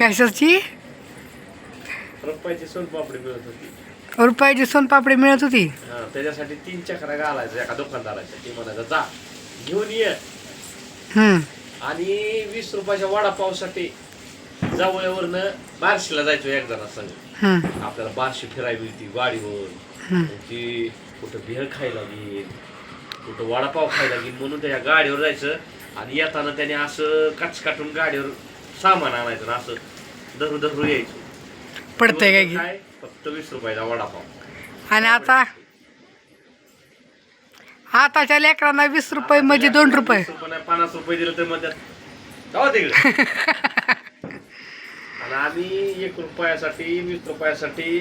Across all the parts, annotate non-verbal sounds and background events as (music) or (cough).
कशाची? रुपयाची सोनपापडी मिळत होती. रुपयाची सोनपापडी मिळत होती? हा, त्याच्यासाठी तीन चक्रा घालायचं एका दुकानदाराच्या. ती म्हणायचं जा घेऊन ये. हम्म. आणि वीस रुपयाच्या वडापावसाठी जवळवरनं बार्शीला जायचो एक जणा संग हम्म. आपल्याला बार्शी फिरायला मिळती गाडीवर. ती कुठं भेळ खायला गेल कुठं वडापाव खायला गेल म्हणून त्या गाडीवर जायचं. आणि येताना त्याने असं काच काटून गाडीवर सामान आणायचं आणि असं. धरू धरू यायचं. पडतंय काय की? काय? फक्त वीस रुपयाचा वडापाव. आणि आता? आताच्या लेकरांना वीस रुपये म्हणजे दोन रुपये वीस रुपये नाही, पन्नास रुपये दिले तर म्हणतात जाऊ तिकडे (laughs) आणि आम्ही एक रुपयासाठी वीस रुपयासाठी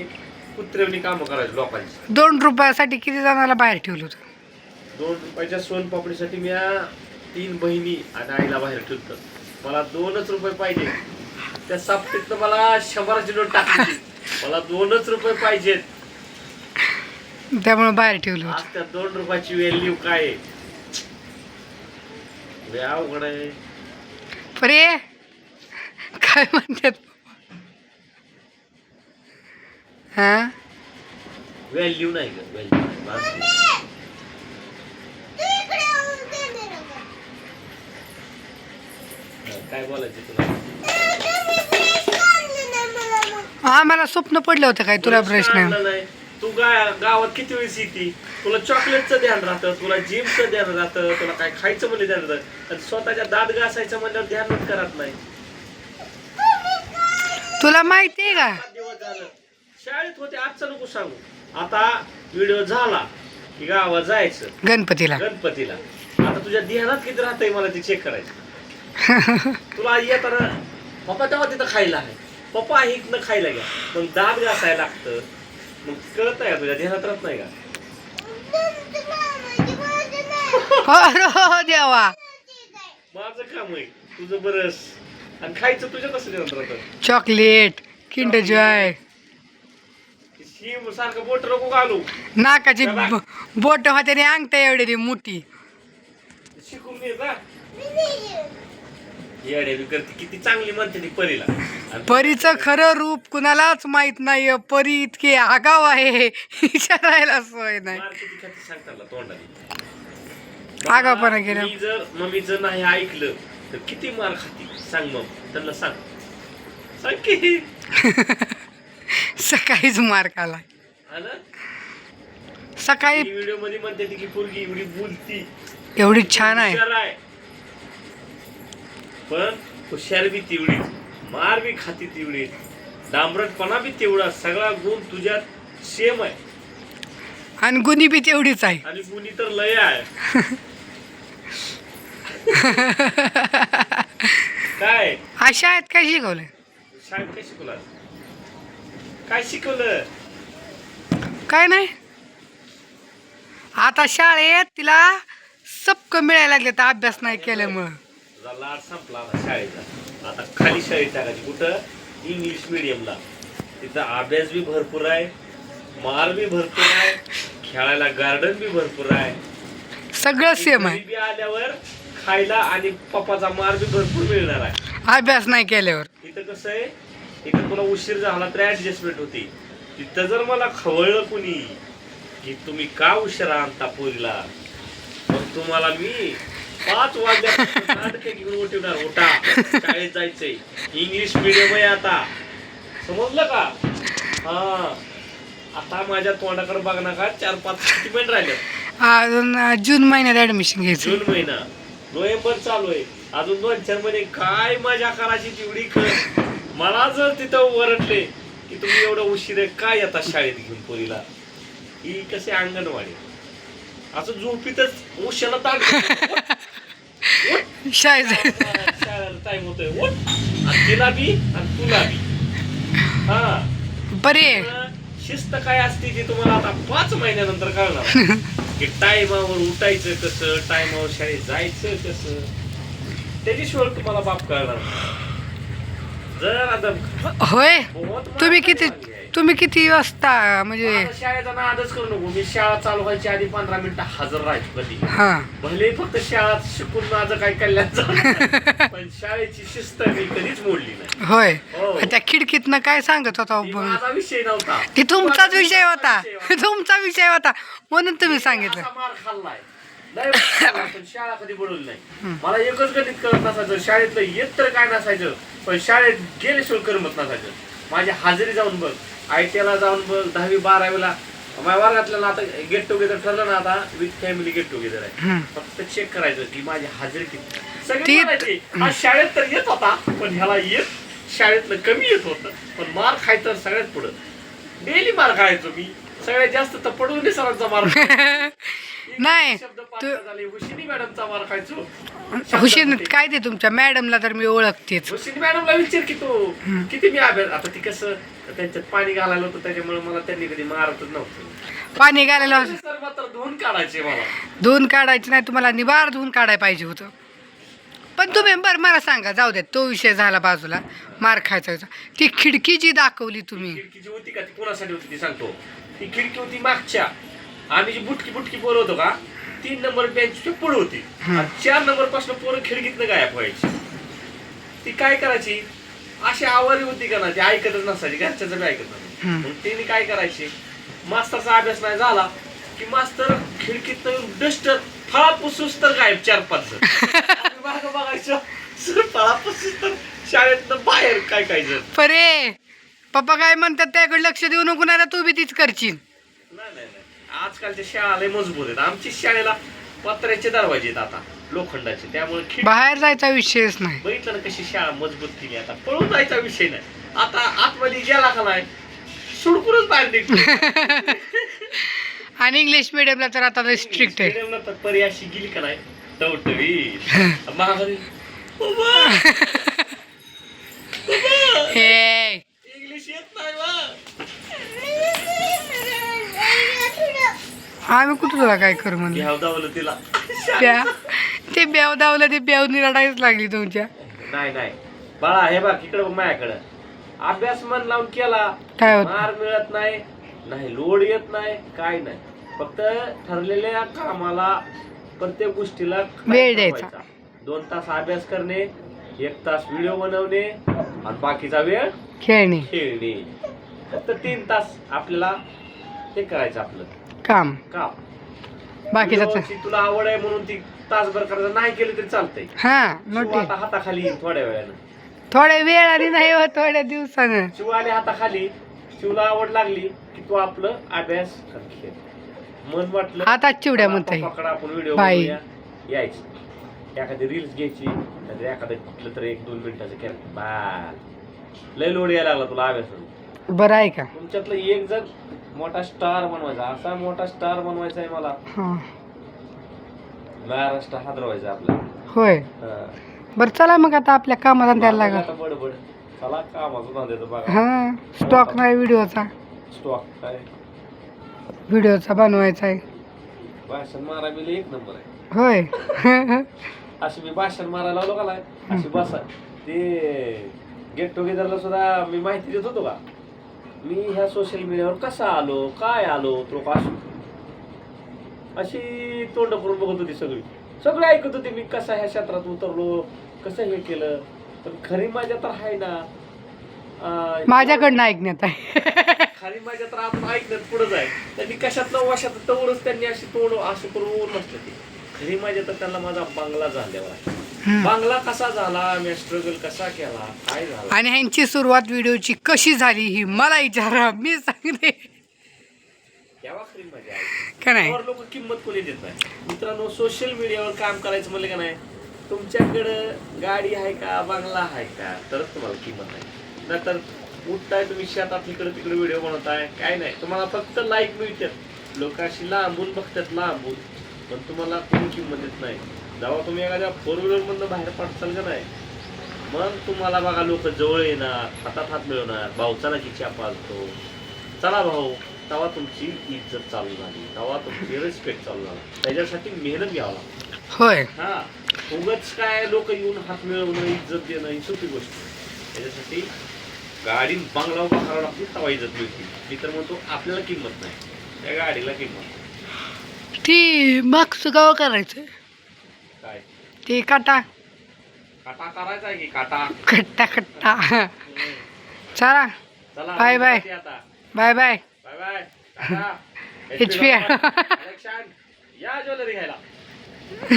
कुत्रेवणी कामं करायचो लोकांची. दोन रुपयासाठी किती जणांना बाहेर ठेवलं होतं? दोन रुपयाच्या सोनपापडीसाठी मी या तीन बहिणी आणि आईला बाहेर ठेवतो मला दोनच रुपये पाहिजे. त्या सापटीतनं मला शंभराची नोट टाकली मला दोनच रुपये पाहिजेत. त्यामुळे बाहेर ठेवलं आज त्या दोन रुपयाची व्हॅल्यू काय अवघड आहे. परे काय म्हणतात? हा? व्हॅल्यू नाही ग व्हॅल्यू नाही हा, काय बोलायचं तुला? आम्हाला स्वप्न पडलं होतं काय तुला प्रश्न. तू गा गावात किती वेळेस येते? तुला चॉकलेटचं ध्यान राहतं तुला जिमचं ध्यान राहतं तुला काय खायचं म्हणजे ध्यान राहतं. स्वतःच्या दात घासायचं म्हणल्यावर ध्यानच करत नाही. तुला माहिती आहे का? सात दिवस झालं. शाळेत होते आजचं नको सांगू. आता व्हिडिओ झाला की गावात जायचं. गणपतीला. गणपतीला. आता तुझ्या ध्यानात किती राहतंय मला ते चेक करायचं. (laughs) तुला येताना पप्पा तेव्हा तिथं खायला आहे. पप्पा इथनं खायला घ्या. मग दात घासायला लागतं. मग कळत नाही का तुझ्या ध्यानात राहत नाही का? हो देवा. माझं काम आहे. तुझं बरस. आणि खायचं तुझ्या कसं ध्यानात राहतं चॉकलेट किंड जॉय. सारखं बोट नको घालू. नाकाची बोट होते आणि अंगठ्या एवढी मोठी. शिकून घे जा. येडे बी करते. किती चांगली म्हणते ती परीला. आणि परीचं खरं रूप कुणालाच माहीत नाही परी इतकी आगाव आहे. विचारायला सोय नाही. मार खाती तोंडाने. केला. मी जर मम्मीचं नाही ऐकलं तर किती मार खाती? सांग मग. त्यांना सांग. सांग की. (laughs) सकाळीच मार्क आला हा ना? सकाळी व्हिडिओमध्ये म्हणते ती की पोरगी एवढी बोलती. एवढी छान आहे. हुशार आहे. पण हुशार बी तेवढी मार बी खाती तेवढी डांबरटपणा बी तेवढा सगळा गुण तुझ्यात सेम आहे. आणि गुन्ही बी तेवढीच आहे. आणि गुणी तर लय आहे. (laughs) काय? अशा आहेत काय शिकवलं? शाळेत काय शिकवलं? काय शिकवलं? काय नाही. आता शाळेत तिला सबक मिळायला लागले तर अभ्यास नाही केल्यामुळं. तुझा लाड संपला आता शाळेचा. आता खाली शाळेत टाकायची. कुठं? इंग्लिश मिडियमला तिथं अभ्यास बी भरपूर आहे मार बी भरपूर आहे खेळायला गार्डन बी भरपूर आहे. सगळं सेम आहे. बी आल्यावर खायला आणि पप्पाचा मार बी भरपूर मिळणार आहे. अभ्यास नाही केल्यावर. इथं कसं आहे? इथं तुला उशीर झाला तर ऍडजस्टमेंट होती. तिथं जर मला खवळलं कुणी की तुम्ही का उशिरा आणता पोरीला? मग तुम्हाला मी पाच वाजल्या घेऊन उठवणार उठा. शाळेत जायचंय. इंग्लिश मिडियम आहे आता. समजलं का? हा. आता माझ्या तोंडाकडे बघणार का चार पाच मिनिट राहिले अजून जून महिन्यात ऍडमिशन घ्यायचं. जून महिना. नोव्हेंबर चालू आहे. अजून दोन चार महिने. काय मजा करायची तेवढी कर मला जर तिथं वरटले की तुम्ही एवढं उशीर आहे, काय आता शाळेत घेऊन पोरीला? ही कशी अंगणवाडी? असं झोपीतच उशाला ताट (laughs) शाळेत. शाळेला टाइम होतोय उठ आणि तिला बी आणि तुला बी हा बरे. शिस्त काय असते ती तुम्हाला आता पाच महिन्यानंतर कळणार. की टायमावर उठायचं कसं टायमावर शाळेत जायचं कसं. त्याच्याशिवाय तुम्हाला बाप कळणार. जर आता होय? तुम्ही किती. तुम्ही किती वाजता म्हणजे मला शाळेचा नादच करू नको. मी शाळा चालू व्हायची आधी पंधरा मिनिटं हजर राहायचो कधी. हा. भले फक्त शाळा शिकून माझं काही कल्याण झालं (laughs) पण शाळेची शिस्त मी कधीच मोडली नाही. होय. हो. त्या खिडकीतनं काय सांगत होता ती मग? माझा विषय नव्हता. ती तुमचाच विषय होता. (laughs) तुमचा विषय होता. म्हणून तुम्ही सांगितलं असा मार खाल्लाय. लय मार खाल्लाय, पण शाळा कधी बुडवली नाही. मला एकच गणित करत नसायचं. शाळेतलं येत तर काय नसायचं पण शाळेत गेल्याशिवाय करमत नसायचं. माझी हाजरी जाऊन बघ. आय ला जाऊन दहावी बारावीला. माझ्या वर्गातलं ना आता गेट टुगेदर ठरलं ना आता विथ फॅमिली गेट टुगेदर आहे. फक्त चेक करायचं की माझी हाजरी किती. सगळे हा शाळेत तर येत होता पण ह्याला येत शाळेतलं कमी येत होतं पण मार खायचं सगळ्यात पुढं. डेली मार खायचो मी. सगळ्यात जास्त तर पडून सरांचा मार. (laughs) नाही, हुशिनी मॅडमचा मार खायचो. हुशीन. काय ते तुमच्या मॅडमला तर मी ओळखतेच. हुशिनी मॅडमला विचार की तू किती मी अभ्यास आता ती कसं त्यांच्यात पाणी घालायला होतं त्याच्यामुळे मला त्यांनी कधी मारतच नव्हतं. पाणी घालायला सर मात्र धुवून काढायचे मला. धुवून काढायचं नाही तुम्हाला निबार धुवून काढायला पाहिजे होतं. पण तुम्ही बरं मला सांगा जाऊ द्या तो विषय झाला बाजूला. मार खायचा होता. ती खिडकी जी दाखवली तुम्ही. खिडकी जी होती का ती कोणासाठी होती ती सांगतो. ती खिडकी होती मागच्या. आम्ही जी बुटकी बुटकी पोरं होतो का तीन नंबर बेंचची पुढे होती. आणि चार नंबरपासून पोरं खिडकीतनं गायब व्हायची. ती काय करायची? अशी आवारी होती का ना ती ऐकतच नसायची घरच्याचं बी ऐकत हम्म. मग तिने काय करायचे? मास्तरचा अभ्यास नाही झाला की मास्तर खिडकीत डस्टर फळा पुसूस तर गायब चार पाच जण. (laughs) बघायचो सर फळा पुसूस तर शाळेतनं बाहेर काय काय जण. परे पप्पा काय म्हणतात त्याकडे लक्ष देऊ नको ना तू बी तीच करशील. नाही नाही नाही. आजकालच्या शाळा लय मजबूत आहेत. आमची शाळेला पत्र्याचे दरवाजे आहेत आता लोखंडाचे. त्यामुळे खिड बाहेर जायचा विषयच नाही. बघितलं ना कशी शाळा मजबूत केली आता? पळून जायचा विषय नाही. आता आतमध्ये गेला का नाही सुडकूनच बाहेर निघतो. (laughs) आणि इंग्लिश मिडियमला तर आता स्ट्रिक्ट आहे. तर परी अशी गेली का नाही? टवटवी महागारी "बाबा, बाबा, हे इंग्लिश येत नाही वा आम्ही कुठं तुला काय करू म्हणलं घ्याव दावलं तिला. त्या ते ब्याव दावलं ते ब्याव निराडायच लागली तुमच्या. नाही नाही. बाळा हे बघ इकडे बघ माझ्याकडं. अभ्यास मन लावून केला काय होत? मार मिळत नाही नाही लोड येत नाही काय नाही. फक्त ठरलेल्या कामाला प्रत्येक गोष्टीला वेळ द्यायचा. दोन तास अभ्यास करणे एक तास व्हिडिओ बनवणे आणि बाकीचा वेळ खेळणे. खेळणे. फक्त तीन तास आपल्याला हे करायचं आपलं. काम. काम. बाकीचं तर- तुला आवड आहे म्हणून ती तासभर करायचं नाही केलं तरी चालतंय. हा शिव नोटी. आता हाताखाली येईल थोड्या वेळानं. थोड्या वेळाने नाही हो थोड्या दिवसानं. शिव आले हाताखाली. शिवला आवड लागली की तू आपलं अभ्यास मन वाटलं हातात चिवड्या चला म्हणता येईल पप्पाकडे आपण व्हिडिओ बाई. यायची. एखादी रील्स घ्यायची नाहीतर एखादं कुठलं तर एक दोन मिनिटाचं केलं बा लय लोड यायला लागला तुला अभ्यास बरं आहे का? तुमच्यातलं एक जण मोठा स्टार बनवायचा. असा मोठा स्टार बनवायचा आहे मला. हा. महाराष्ट्र हादरवायचा आपला होय. बरं चला मग आता आपल्या कामाला द्यायला लागा आता बडबड. चला कामाचं नांदायचं बघा. हा. स्टॉक नाही व्हिडिओचा. स्टॉक काय? व्हिडिओचा बनवायचा आहे भाषण मारा बी एक नंबर आहे. होय. अशी मी भाषण मारायला लावलो का नाही? अशी बसा. ते गेट टुगेदरला सुद्धा मी माहिती देत होतो का? मी ह्या सोशल मीडियावर कसा आलो काय आलो तो अशी अशी तोंड करून बघत होती सगळी. सगळे ऐकत होते मी कसा ह्या क्षेत्रात उतरलो कसं हे केलं. पण खरी माझ्या तर आहे ना. माझ्याकडनं ऐकण्यात आहे. खाली माझ्या तर आपण ऐकण्यात पुढे जाय त्यांनी कशातलं वशात तवरच त्यांनी अशी तोड असं करून नसलं ते खरी माझ्या तर त्यांना माझा बांगला झाल्यावर आहे. बांगला कसा झाला मी स्ट्रगल कसा केला काय झाला? आणि ह्यांची सुरुवात व्हिडिओची कशी झाली ही मला विचारा मी सांगते. का नाही? लोक किंमत कोणी देत नाही. मित्रांनो सोशल मीडियावर काम करायचं म्हणलं का नाही? तुमच्याकडं गाडी आहे का बांगला आहे का? तरच तुम्हाला किंमत आहे नाहीतर उठताय तुम्ही शेतात इकडे तिकडे व्हिडिओ बनवताय काय नाही. तुम्हाला फक्त लाईक मिळतात. लोक अशी लांबून बघतात लांबून. पण तुम्हाला कोणी किंमत देत नाही. जेव्हा तुम्ही एखाद्या फोर व्हीलर मधनं बाहेर पडताल का नाही मग तुम्हाला बघा लोक जवळ येणार हातात हात मिळवणार भाऊचा चापा असतो चला भाऊ तेव्हा तुमची इज्जत चालू झाली तेव्हा तुमची रिस्पेक्ट चालू झाला. त्याच्यासाठी मेहनत घ्यावं होय. हा उगच काय लोक येऊन हात मिळवणं इज्जत देणं ही सोपी गोष्ट. त्याच्यासाठी गाडी बंगला उभा करावा लागते तवा इज्जत मिळते. मी तर म्हणतो आपल्याला किंमत नाही त्या गाडीला किंमत. ती मागचं गाव करायचं काय? ते काटा. काटा करायचा आहे की काटा? खट्टा खट्टा चला. निघायची आता. Bye bye. Bye bye. Tata. (laughs) HP. Collection. या ज्वेलरी घ्यायला.